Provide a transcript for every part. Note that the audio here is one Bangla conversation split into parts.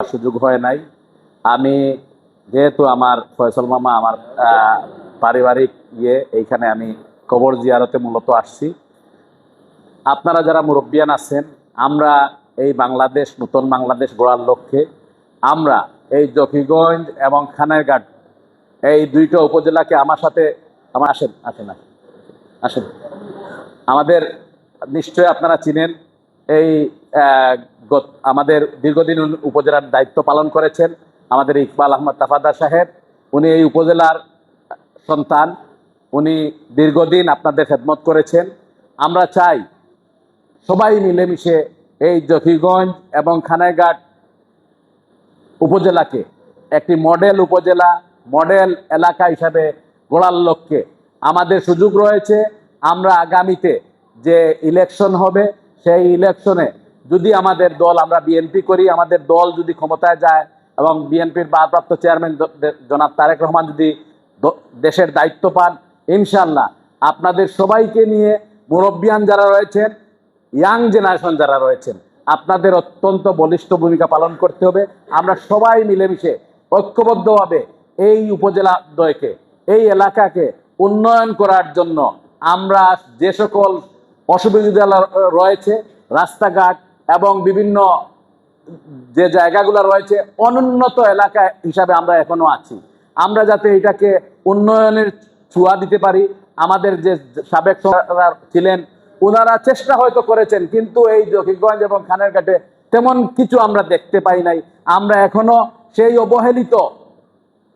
সুযোগ হয় নাই। আমি যেহেতু আমার ফয়সল মামা আমার পারিবারিক ইয়ে এইখানে আমি কবর জিয়ারতে মূলত আসছি। আপনারা যারা মুরব্বিয়ান আছেন, আমরা এই বাংলাদেশ, নতুন বাংলাদেশ গড়ার লক্ষ্যে আমরা এই জকিগঞ্জ এবং খানারঘাট এই দুইটা উপজেলাকে আমার সাথে, আমার আসেন আসেন আসেন আসেন। আমাদের নিশ্চয় আপনারা চিনেন, এই আমাদের দীর্ঘদিন উপজেলার দায়িত্ব পালন করেছেন আমাদের ইকবাল আহমদ তাফাদার সাহেব। উনি এই উপজেলার সন্তান। উনি দীর্ঘদিন আপনাদের খেদমত করেছেন। আমরা চাই সবাই মিলেমিশে এই জকিগঞ্জ এবং খানাইঘাট উপজেলাকে একটি মডেল উপজেলা, মডেল এলাকা হিসাবে গড়ার লক্ষ্যে। আমাদের সুযোগ রয়েছে, আমরা আগামীতে যে ইলেকশন হবে, সেই ইলেকশনে যদি আমাদের দল আমরা বিএনপি করি, আমাদের দল যদি ক্ষমতায় যায় এবং বিএনপির ভারপ্রাপ্ত চেয়ারম্যান জনাব তারেক রহমান যদি দেশের দায়িত্ব পান ইনশাল্লাহ আপনাদের সবাইকে নিয়ে মুরব্বিয়ান যারা রয়েছেন, ইয়াং জেনারেশন যারা রয়েছেন, আপনাদের অত্যন্ত বলিষ্ঠ ভূমিকা পালন করতে হবে। আমরা সবাই মিলেমিশে ঐক্যবদ্ধভাবে এই উপজেলা দ্বয়কে এই এলাকাকে উন্নয়ন করার জন্য আমরা যে সকল অসুবিধা রয়েছে, রাস্তাঘাট এবং বিভিন্ন যে জায়গাগুলো রয়েছে, অনুন্নত এলাকা হিসাবে আমরা এখনও আছি। আমরা যাতে এটাকে উন্নয়নের ছোঁয়া দিতে পারি, আমাদের যে সাবেক ছিলেন ওনারা চেষ্টা হয়তো করেছেন, কিন্তু এই জকিগঞ্জ এবং খানের ঘাটে তেমন কিছু আমরা দেখতে পাই নাই। আমরা এখনও সেই অবহেলিত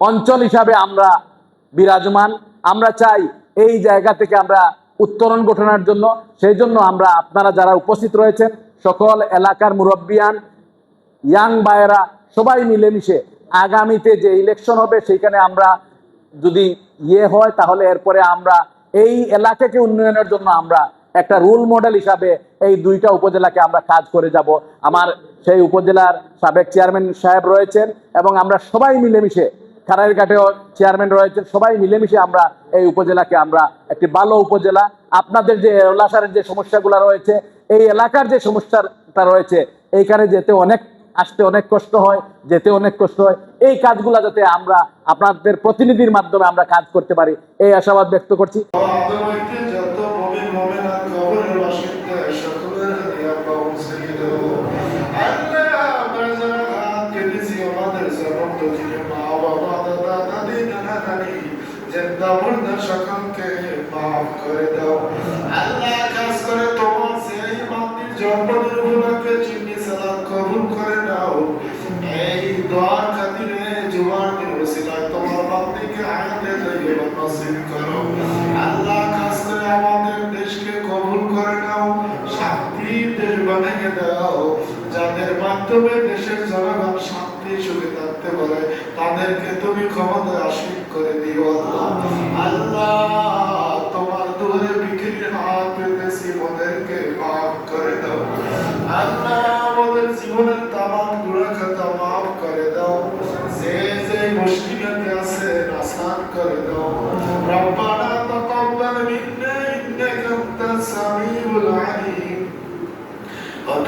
অঞ্চল হিসাবে আমরা বিরাজমান। আমরা চাই এই জায়গা থেকে আমরা উত্তরণ ঘটনার জন্য। সেই জন্য আমরা আপনারা যারা উপস্থিত রয়েছেন সকল এলাকার মুরব্বিয়ান, ইয়াং বায়েরা সবাই মিলেমিশে আগামীতে যে ইলেকশন হবে সেইখানে আমরা যদি ইয়ে হয় তাহলে এরপরে আমরা এই এলাকাকে উন্নয়নের জন্য আমরা একটা রোল মডেল হিসাবে এই দুইটা উপজেলাকে আমরা কাজ করে যাব। আমার সেই উপজেলার সাবেক চেয়ারম্যান সাহেব রয়েছেন এবং আমরা সবাই মিলেমিশে খারাইরঘাটেও চেয়ারম্যান রয়েছেন। সবাই মিলেমিশে আমরা এই উপজেলাকে আমরা একটি ভালো উপজেলা। আপনাদের যে এলাকার যে সমস্যাগুলো রয়েছে, এই এলাকার যে সমস্যাটা রয়েছে, এইখানে যেতে অনেক আসতে অনেক কষ্ট হয়, যেতে অনেক কষ্ট হয়। এই কাজগুলো যাতে আমরা আপনাদের প্রতিনিধির মাধ্যমে আমরা কাজ করতে পারি, এই আশাবাদ ব্যক্ত করছি। জিন্দা মুর্দা সকলকে করে দাও আল্লাহ খাস করে তোমার সেই চিন্নি সালাম কবুল করে এই খাতিরে তোমার মাতৃকে আয়াতে নসিব করো আল্লাহ খাস করে আমাদের দেশকে কবুল করে বানিয়ে দাও, যাদের মাধ্যমে দেশের জনগণ শান্তি, সুখে থাকতে পারে, তাদেরকে তুমি ক্ষমতায় আশীর্বাদ করে দিও। আল্লাহ, তোমার দুয়ারে বিক্রির হাত পেতেছি ওদেরকে মাফ করে দাও। আল্লাহ, আমাদের জীবনের তামাম গুণা খাতা মাফ করে দাও। যে যে মুশকিলাতে আছে আসান করে দাও। রব্বানা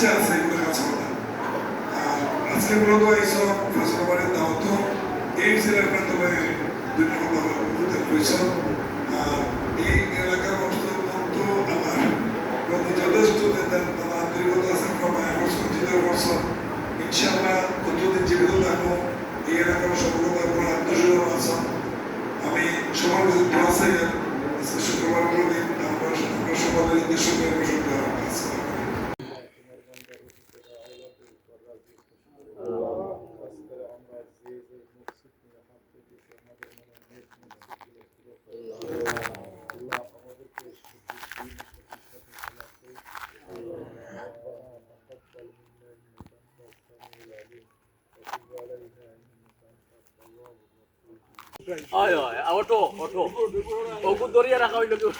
ইচ্ছা আছে এগুলো কাজ করবে আর আজকে মূলত এইসব ফসলবাড়ির দাওয়াত এই জেলার দুইটা কথা বলতে হয়েছিল আর এই এলাকার মানুষদের মতো আমার যথেষ্ট তার আন্তরিকতা আছে প্রমাণ করছেন জিতে করছেন ইনশাআল্লাহ কতদিন জীবিত থাকব এই এলাকার সফলতা কোনো আত্মসহ আছেন আমি সবার কাছে দোয়া চাই শুক্রবার আমরা সবাই উদ্দেশ্য করে হয় হয় অটো অটো। ওগুলো দরিয়া রাখা হইল কেউ